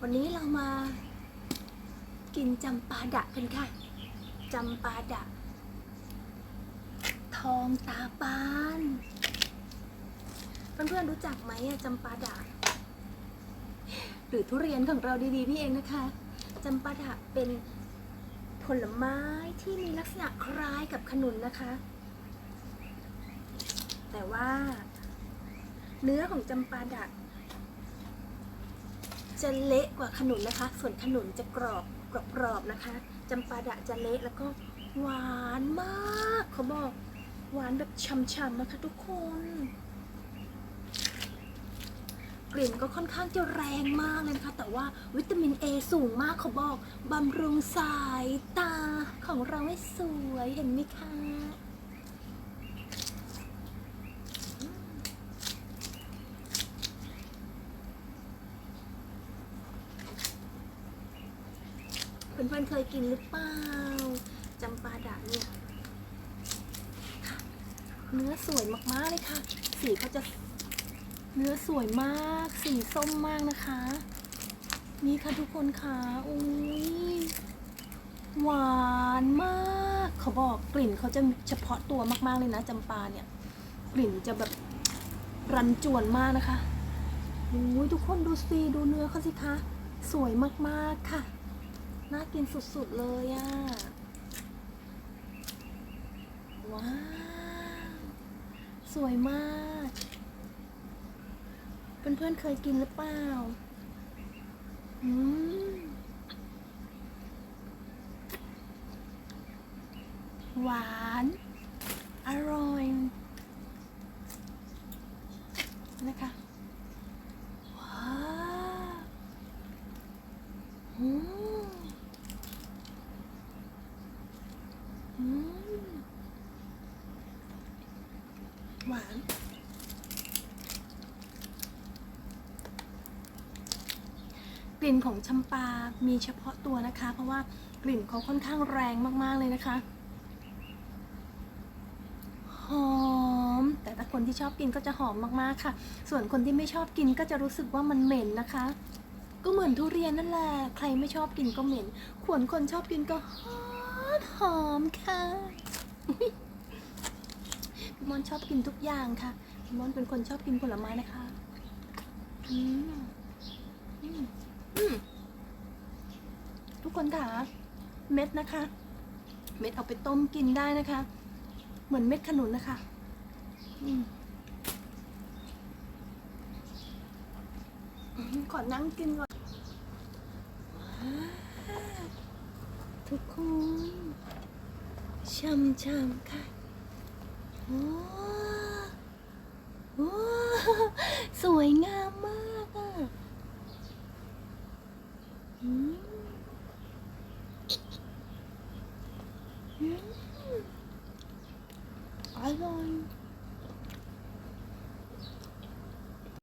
วันนี้เรามากินจำปาดะกันค่ะจำปาดะ ทองตาปานเพื่อนๆรู้จักไหมอะจำปาดะหรือทุเรียนของเราดีๆนี่เองนะคะจำปาดะเป็นผลไม้ที่มีลักษณะคล้ายกับขนุนนะคะ แต่ว่า เนื้อของจำปาดะ จะเละกว่าขนุนนะคะ ส่วนขนุนจะกรอบกรอบๆนะคะจำปาดะจะเละแล้วก็หวานมากเขาบอกหวานแบบช่ำๆนะคะทุกคน กลิ่นก็ค่อนข้างจะแรงมากเลยนะคะ แต่ว่าวิตามินเอสูงมากเขาบอกบำรุงสายตาของเราให้สวยเห็นไหมคะ เพื่อนๆเคยกินหรือเปล่าจำปาดะเนี่ยเนื้อสวยมากๆเลยค่ะ สีเขาจะเนื้อสวยมาก สีส้มมากนะคะ นี่ค่ะทุกคนค่ะอุ้ยหวานมากเขาบอกกลิ่นเขาจะเฉพาะตัวมากๆเลยนะจำปาเนี่ย กลิ่นจะแบบรันจวนมากนะคะอุ้ยทุกคนดูสิดูเนื้อเขาสิคะ สวยมากๆค่ะ น่ากินสุดๆเลยอะ่ะ ว้าว สวยมาก เพื่อนๆเคยกินหรือเปล่า อืม หวาน อร่อย นะคะ ว้าวอืมอืม หวานกลิ่นของชำปา มีเฉพาะตัวนะคะ เพราะว่ากลิ่นเขาค่อนข้างแรงมากๆเลยนะคะ หอม แต่ถ้าคนที่ชอบกินก็จะหอมมากๆค่ะ ส่วนคนที่ไม่ชอบกินก็จะรู้สึกว่ามันเหม็นนะคะ ก็เหมือนทุเรียนนั่นแหละ ใครไม่ชอบกินก็เหม็น ขวนคนชอบกินก็หอมหอมค่ะ มอนชอบกินทุกอย่างค่ะมอนเป็นคนชอบกินผลไม้นะคะ อืมอืมอืมทุกคนค่ะ เม็ดนะคะ เม็ดเอาไปต้มกินได้นะคะ เหมือนเม็ดขนุนนะคะ อืมขอนั่งกินก่อนทุกคนช่ำๆค่ะโอ้ สวยงามมากอะอร่อย